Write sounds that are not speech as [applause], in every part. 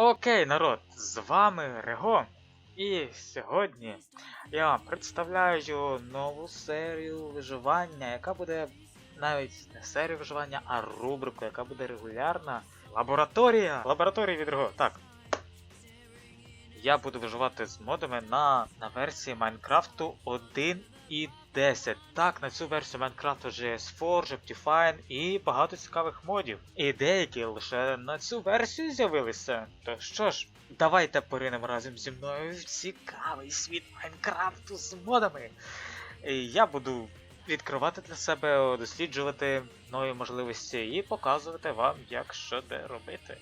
Окей, народ, з вами Рего. І сьогодні я вам представляю нову серію виживання, яка буде навіть не серія виживання, а рубрику, яка буде регулярна. Лабораторія! Лабораторія від Рего. Так. Я буду виживати з модами на, на версії Майнкрафту 1.10. Так, на цю версію є Forge, Optifine і багато цікавих модів. І деякі лише на цю версію з'явилися. То що ж, давайте поринемо разом зі мною в цікавий світ Майнкрафту з модами. І я буду відкривати для себе, досліджувати нові можливості і показувати вам, як що де робити.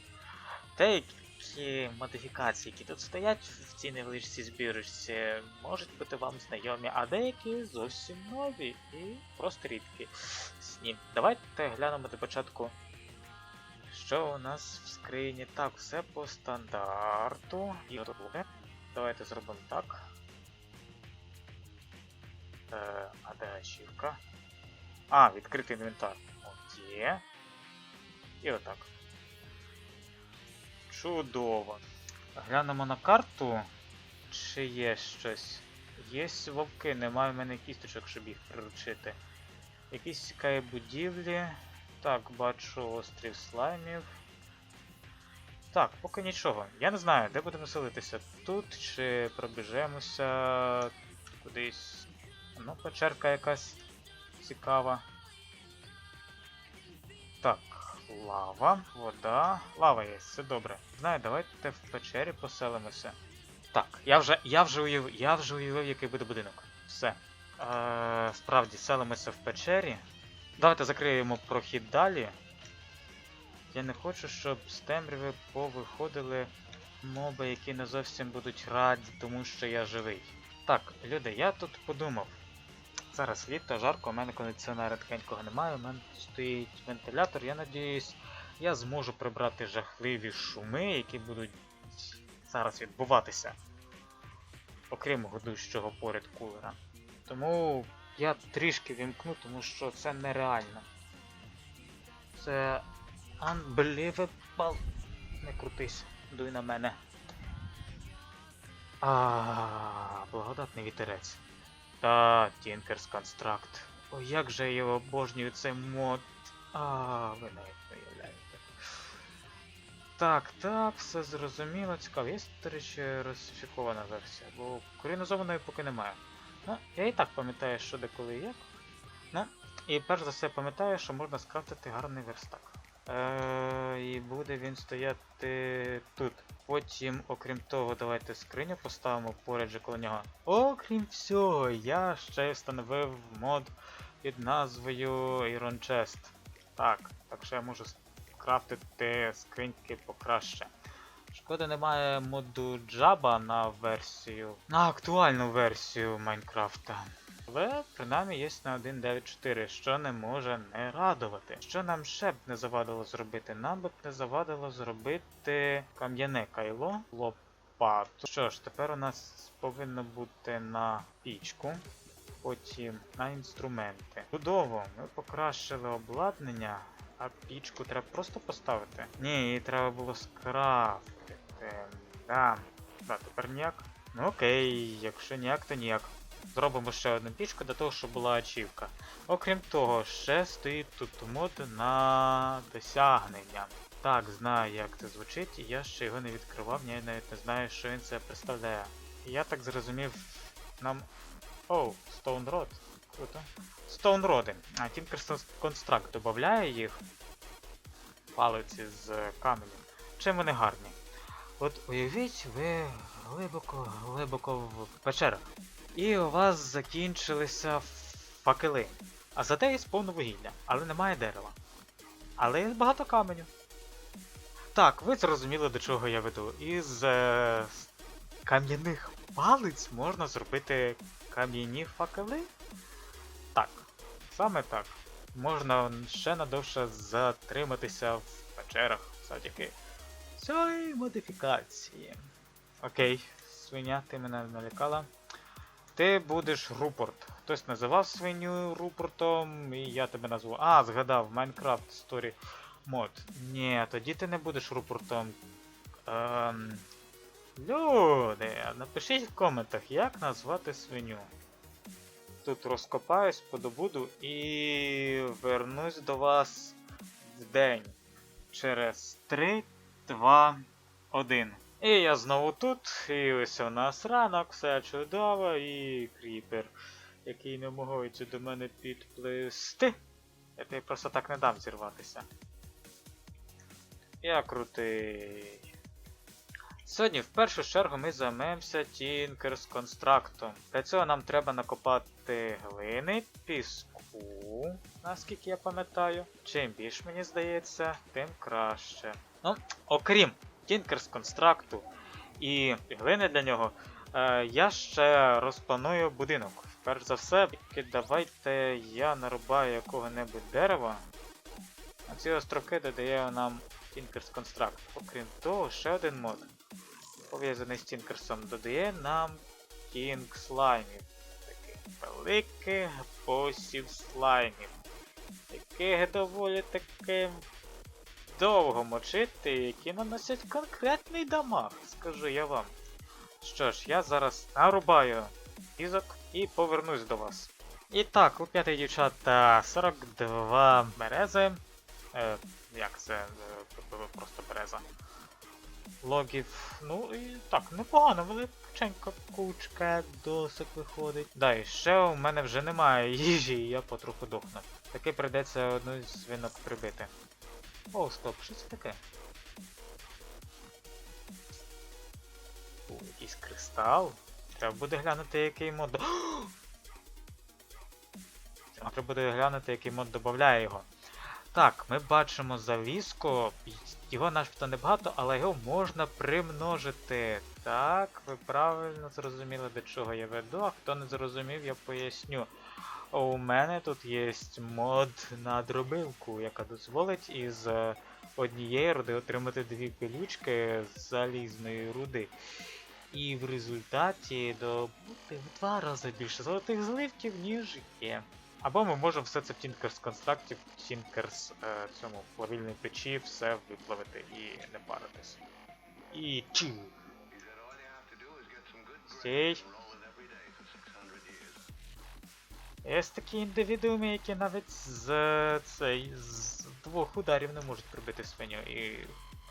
Деякі модифікації, які тут стоять в цій невеличкій збірочці, можуть бути вам знайомі, а деякі зовсім нові і просто рідкі. Сні. Давайте глянемо до початку, що у нас в скрині. Так, все по стандарту. І готове. Давайте зробимо так. Е, а де ачівка? А, відкритий інвентар. От є. І отак. Чудово. Глянемо на карту. Чи є щось? Є вовки, немає в мене кісточок, щоб їх приручити. Якісь цікаві будівлі. Так, бачу острів слаймів. Так, поки нічого. Я не знаю, де будемо селитися. Тут чи пробіжемося кудись. Ну, печерка якась цікава. Так, лава, вода. Лава є, все добре. Знаю, давайте в печері поселимося. Так, я вже я вже уявив, я вже уявив, який буде будинок. Все. Е, справді, селимося в печері. Давайте закриємо прохід далі. Я не хочу, щоб з темряви повиходили моби, які не зовсім будуть раді, тому що я живий. Так, люди, я тут подумав. Зараз літо, жарко, у мене кондиціонера такенького немає, у мене стоїть вентилятор, я надіюсь, я зможу прибрати жахливі шуми, які будуть зараз відбуватися. Окрім годущого поряд кулера. Тому я трішки вімкну, тому що це нереально. Це unbelievable. Не крутись, дуй на мене. А, благодатний вітерець. Та, Tinker's Construct. О, як же я його обожнюю цей мод. А, ви навіть не. Так, так, все зрозуміло, цікаво. Є, до речі, русифікована версія, бо корінозованої поки немає. Ну, я і так пам'ятаю, що де коли і як. Ну, і перш за все пам'ятаю, що можна скрафтити гарний верстак. Е, і буде він стояти тут. Потім, окрім того, давайте скриню поставимо поряд же коло нього. Окрім всього, я ще встановив мод під назвою Iron Chest. Так, так що я можу скрафтити скриньки покраще. Шкода, немає моду Java на версію. На актуальну версію Майнкрафта. Але принаймні є на 1.9.4, що не може не радувати. Що нам ще б не завадило зробити? Нам би б не завадило зробити кам'яне кайло, лопату. Що ж, тепер у нас повинно бути на пічку. Потім на інструменти. Чудово, ми покращили обладнання, а пічку треба просто поставити. Ні, її треба було скрафтити. Да. Да, тепер ніяк. Ну окей, якщо ніяк, то ніяк. Зробимо ще одну пічку для того, щоб була ачівка. Окрім того, ще стоїть тут мод на досягнення. Так, знаю, як це звучить, я ще його не відкривав, я навіть не знаю, що він це представляє. Я так зрозумів, нам. Оу, Stone Rod. Круто. Stone Rod. А Tinker's Construct додає їх. Палиці з каменем. Чим вони гарні? От уявіть, ви глибоко, глибоко в печерах. І у вас закінчилися факели. А зате є повно вугілля, але немає дерева. Але є багато каменю. Так, ви зрозуміли, до чого я веду. Із е, кам'яних палиць можна зробити кам'яні факели? Так, саме так. Можна ще надовше затриматися в печерах завдяки цієї модифікації. Окей, свиня, ти мене налякала. Ти будеш Рупорт. Хтось називав свиню Рупортом, і я тебе назву. А, згадав, Minecraft Story Mod. Ні, тоді ти не будеш Рупортом. Ем, люди, напишіть в коментах, як назвати свиню. Тут розкопаюсь, подобуду і вернусь до вас в день. Через 3, 2, 1. І я знову тут, і ось у нас ранок, все чудово, і кріпер, який не намагається до мене підплисти. Я тобі просто так не дам зірватися. Я крутий. Сьогодні в першу чергу ми займемося Тінкерс констрактом. Для цього нам треба накопати глини, піску, наскільки я пам'ятаю. Чим більше мені здається, тим краще. Ну, окрім Тінкерс констракту і глини для нього, е, я ще розпланую будинок. Перш за все, давайте я нарубаю якого-небудь дерева. А ці островки додає нам Тінкерс констракт. Окрім того, ще один мод пов'язаний з Тінкерсом, додає нам Кінг слаймів. Таких великих босів слаймів. Яких доволі таки довго мочити, які наносять конкретний дамаг, скажу я вам. Що ж, я зараз нарубаю візок і повернусь до вас. І так, у п'ятий дівчата 42 берези. Е, як це? Е, просто береза логів. Ну і так, непогано, величенька кучка досок виходить. Да, і ще у мене вже немає їжі, і я потроху дохну. Таки прийдеться одну з свинок прибити. О, стоп, що це таке? О, якийсь кристал. Треба буде глянути, який мод. [gasps] Треба буде глянути, який мод додає його. Так, ми бачимо завіску. Його начебто небагато, але його можна примножити. Так, ви правильно зрозуміли, до чого я веду, а хто не зрозумів, я поясню. У мене тут є мод на дробилку, яка дозволить із е, однієї руди отримати дві пилючки з залізної руди. І в результаті добути в два рази більше золотих зливків, ніж є. Або ми можемо все це в Тінкерс констракті, в Тінкерс е, цьому плавільній печі все виплавити і не паритись. І чу. Стій. Є такі індивідууми, які навіть з цей, з двох ударів не можуть прибити свиню і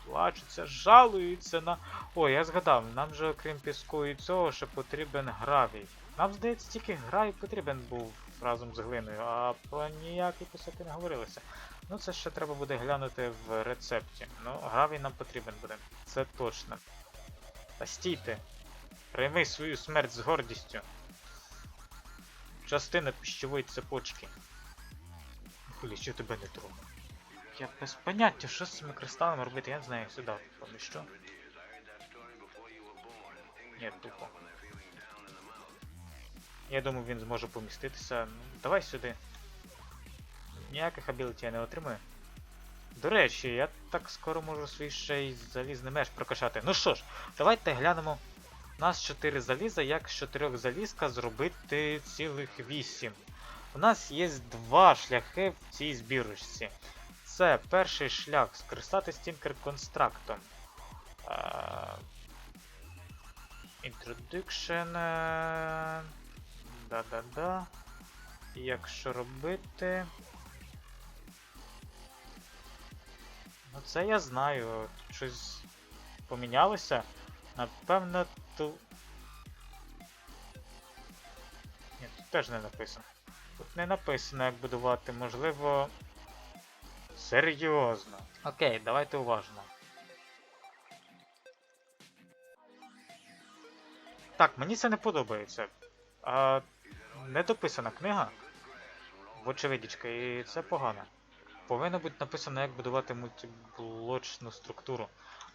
плачуться, жалуються на. О, я згадав, нам же окрім піску і цього ще потрібен гравій. Нам здається, тільки гравій потрібен був разом з глиною, а про ніякі писати не говорилося. Ну це ще треба буде глянути в рецепті. Ну, гравій нам потрібен буде. Це точно. Та стійте. Прийми свою смерть з гордістю. Частина пищової цепочки. Хулі, що тебе не трогаю? Я без поняття, що з цими кристалами робити, я не знаю сюди. Поміж що? Ні, тупо. Я думаю, він зможе поміститися. Ну, давай сюди. Ніяких абіліті я не отримую. До речі, я так скоро можу свій ще й залізний меч прокачати. Ну що ж, давайте глянемо. У нас 4 заліза, як з 4 залізка зробити цілих 8. У нас є два шляхи в цій збірочці. Це перший шлях скористати стінкер констрактом. Introduction. Да-да-да. Якщо робити. Ну це я знаю. Щось помінялося. Напевно, ту. Ні, тут теж не написано. Тут не написано, як будувати, можливо. Серйозно. Окей, давайте уважно. Так, мені це не подобається. А недописана книга. Вочевидічка, і це погано. Повинно бути написано, як будувати мультиблочну структуру.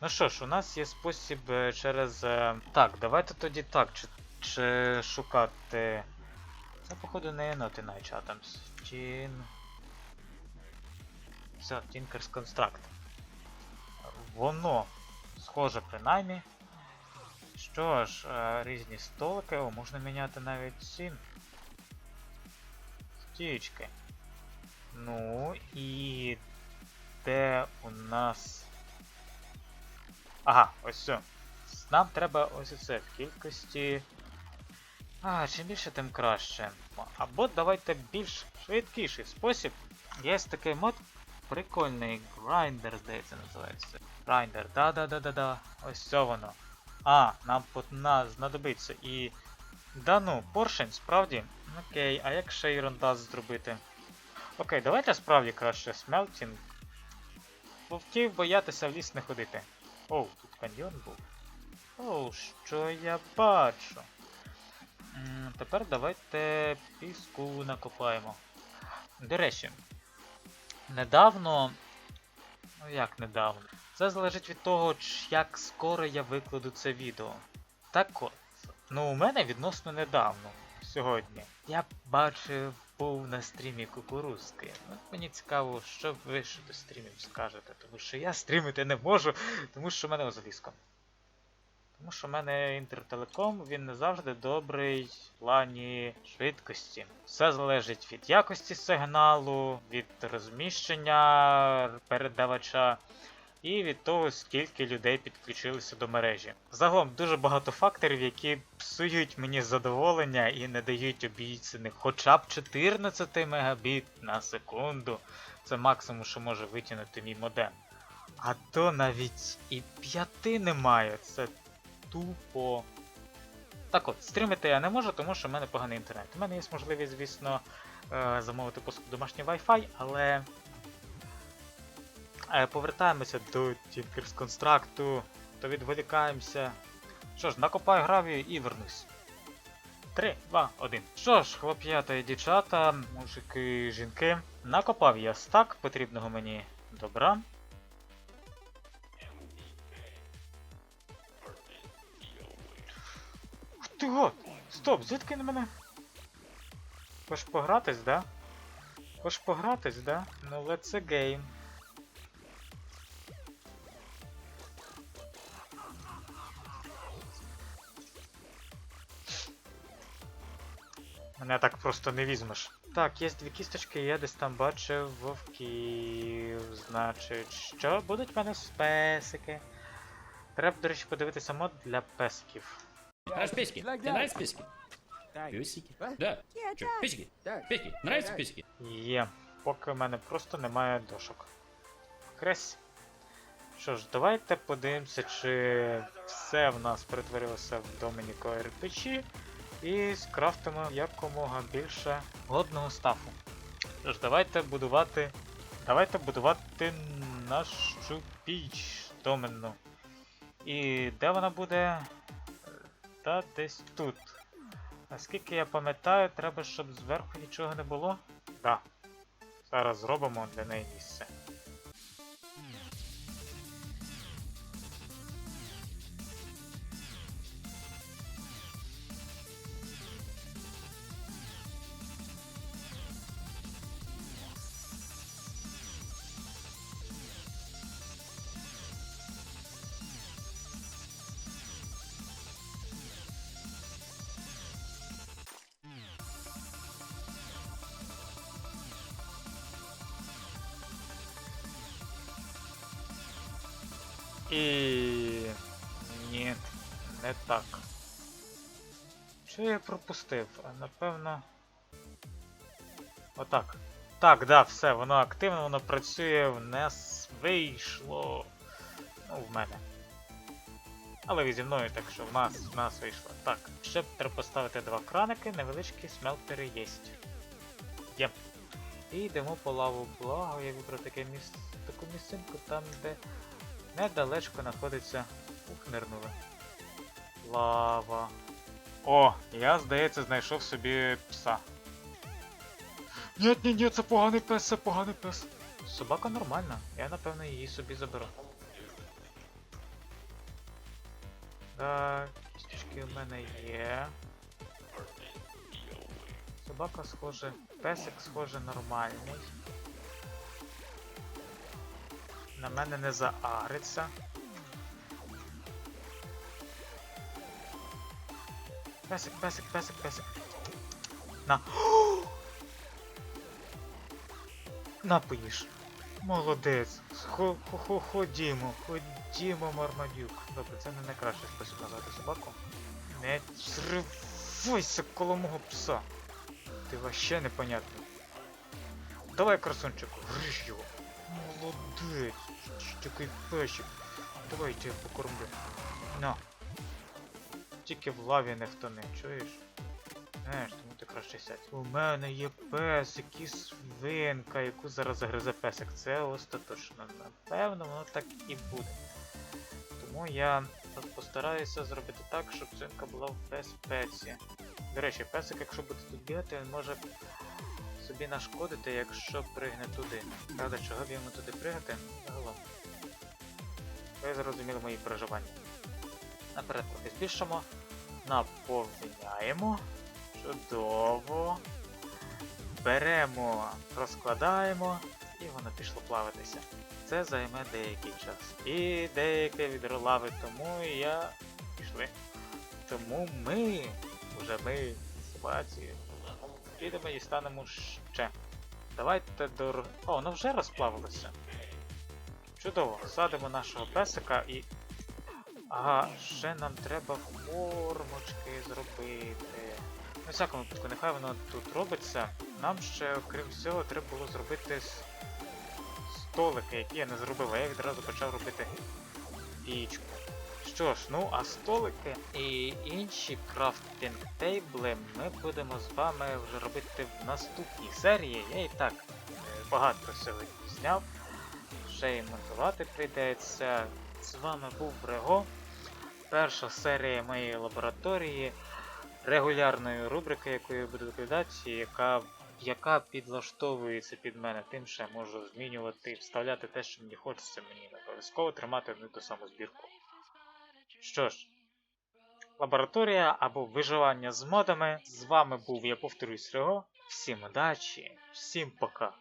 Ну що ж, у нас є спосіб е, через. е, Так, давайте тоді так. Чи, чи шукати. Це, походу, не ноти Night Atoms. Тін. Все, Tinker's Construct. Воно схоже принаймні. Що ж, е, різні столики, о, можна міняти навіть сін. Стічки. Ну і де у нас. Ага, ось все. Нам треба ось це в кількості. А, чим більше, тим краще. Або давайте більш швидкіший спосіб. Є такий мод прикольний. Grinder, здається, називається. Grinder, да-да-да-да-да. Ось це воно. А, нам знадобиться і. Да ну, поршень, справді. Окей, а як ще ерунда зробити? Окей, давайте справді краще смелтінг. Вовків боятися в ліс не ходити. Оу, тут каньйон був. Оу, що я бачу. Тепер давайте піску накопаємо. До речі, недавно. Ну як недавно? Це залежить від того, як скоро я викладу це відео. Так от, ну у мене відносно недавно, сьогодні. Я бачив, був на стрімі кукурузки. От мені цікаво, що ви щодо стрімів скажете, тому що я стрімити не можу, тому що в мене озалізко. Тому що в мене інтертелеком, він не завжди добрий в плані швидкості. Все залежить від якості сигналу, від розміщення передавача і від того, скільки людей підключилися до мережі. Загалом дуже багато факторів, які псують мені задоволення і не дають обіцяних хоча б 14 мегабіт на секунду. Це максимум, що може витягнути мій модем. А то навіть і 5 немає. Це тупо. Так от, стрімити я не можу, тому що в мене поганий інтернет. У мене є можливість, звісно, е, замовити домашній Wi-Fi, але. Е, Повертаємося до Tinker's контракту, то відволікаємося. Що ж, накопаю гравію і вернусь. 3, 2, 1. Що ж, хлоп'ята і дівчата, мужики, жінки, накопав я стак потрібного мені добра. Гот! Стоп, звідки на мене? Хочеш погратись, да? Хочеш погратись, да? Ну let's a game. Просто не візьмеш. Так, є дві кісточки, я десь там бачив вовків. Значить, що будуть в мене песики? Треба, до речі, подивитися мод для песиків. Нравятся песики? Тебе нравятся песики? Песики? Да. Чё, песики? Песики? Нравятся песики? Є. Поки в мене просто немає дошок. Кресь. Що ж, давайте подивимося, чи все в нас перетворилося в Домініко RPG. І скрафтимо якомога більше годного стафу. Що ж, давайте будувати. Давайте будувати нашу піч доменну. І де вона буде? Та десь тут. Наскільки я пам'ятаю, треба, щоб зверху нічого не було. Да. Зараз зробимо для неї місце. І. Ні, не так. Що я пропустив? А, Напевно. Отак. Так, да, все, воно активно, воно працює, в нас вийшло. Ну, в мене. Але зі мною, так що в нас, в нас вийшло. Так, ще треба поставити два краники, невеличкі смелтери єсть. Є. І йдемо по лаву. Благо, я вибрав таке місце, таку місцинку там, де недалечко знаходиться. Ух, нирнули. Лава. О, я, здається, знайшов собі пса. Ні, ні, ні, це поганий пес, це поганий пес. Собака нормальна, я напевно її собі заберу. Так, кісточки в мене є. Собака схоже. Песик схоже нормальний. На мене не заариться. Песик, песик, песик, песик. На. [gasps] На. Молодець. Хо- хо- хо- Ходімо, ходімо, Мармадюк. Добре, це не найкращий спосіб назвати собаку. Не зривайся коло мого пса. Ти вообще непонятний. Давай, красунчику, гриш його. Молодець. Такий песик. Давай я покормлю. На. Тільки в лаві не втони, чуєш? Знаєш, тому ти краще сядь. У мене є песик і свинка, яку зараз загризе песик. Це остаточно. Напевно, воно так і буде. Тому я постараюся зробити так, щоб свинка була в безпеці. До речі, песик, якщо буде тут бігати, він може собі нашкодити, якщо пригне туди. Правда, чого б йому туди пригати? Загалом. Ви зрозуміли мої переживання. Наперед трохи збільшимо. Наповняємо. Чудово. Беремо, розкладаємо і воно пішло плаватися. Це займе деякий час. І деяке відро лави, тому я пішли. Тому ми, уже ми, собаці, підемо і станемо ще. Давайте до. О, воно вже розплавилося. Чудово, садимо нашого песика і. Ага, ще нам треба формочки зробити. Ну, всякому випадку, нехай воно тут робиться. Нам ще, окрім всього, треба було зробити столики, які я не зробив, а я відразу почав робити пічку. Що ж, ну а столики і інші крафтинг тейбли ми будемо з вами вже робити в наступній серії. Я і так е, багато сьогодні зняв. Ще й монтувати прийдеться. З вами був Брего. Перша серія моєї лабораторії, регулярної рубрики, яку я буду викладати, яка, яка підлаштовується під мене, тим ще можу змінювати, вставляти те, що мені хочеться, мені не обов'язково тримати одну ту саму збірку. Що ж, лабораторія або виживання з модами. З вами був, я повторюсь, Рего. Всім удачі, всім пока.